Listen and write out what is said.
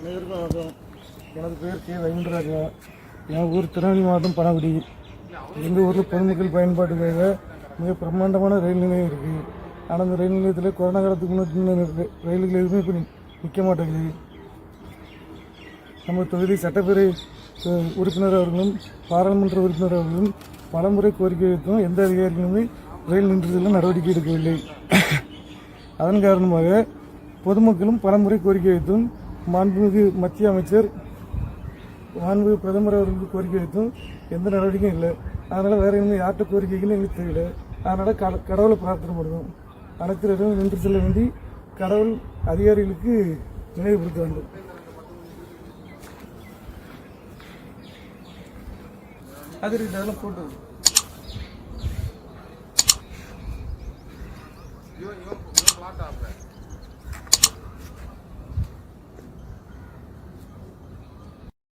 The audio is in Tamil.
அனைவருக்கும் வணக்கம். எனது பேர் கே வைகுண்டராஜா என் ஊர் திருநெல்வேலி மாவட்டம் பனகுடி எங்கள் ஊரில் பொதுமக்கள் பயன்பாட்டுக்காக மிக பிரம்மாண்டமான ரயில் நிலையம் இருக்குது ஆனால் அந்த ரயில் நிலையத்தில் கொரோனா காலத்துக்கு முன்னாடி ரயில்கள் எதுவுமே இப்போ நிற்க மாட்டேங்குது. நம்ம தொகுதி சட்டப்பேரவை உறுப்பினர் அவர்களும் பாராளுமன்ற உறுப்பினர் அவர்களும் பலமுறை கோரிக்கை வைத்தும் எந்த அதிகாரிகளுமே ரயில் நின்றதில் நடவடிக்கை எடுக்கவில்லை. அதன் காரணமாக பொதுமக்களும் பலமுறை கோரிக்கை வைத்தும் மாண்புமிகு மத்திய அமைச்சர் மாண்புமிகு பிரதமர் அவர்களுக்கு கோரிக்கை வைத்தும் எந்த நடவடிக்கையும் இல்லை. அதனால் வேற எந்த யார்கிட்ட கோரிக்கைக்குன்னு எங்களுக்கு தெரியல அதனால் கட கடவுளை பிரார்த்தனை பண்ணுவோம். அனைத்து இடமும் நின்று செல்ல வேண்டி கடவுள் அதிகாரிகளுக்கு நினைவுபடுத்த வேண்டும். அது அதெல்லாம் போட்டு இவன் இவன் பிளாட் ஆப்ல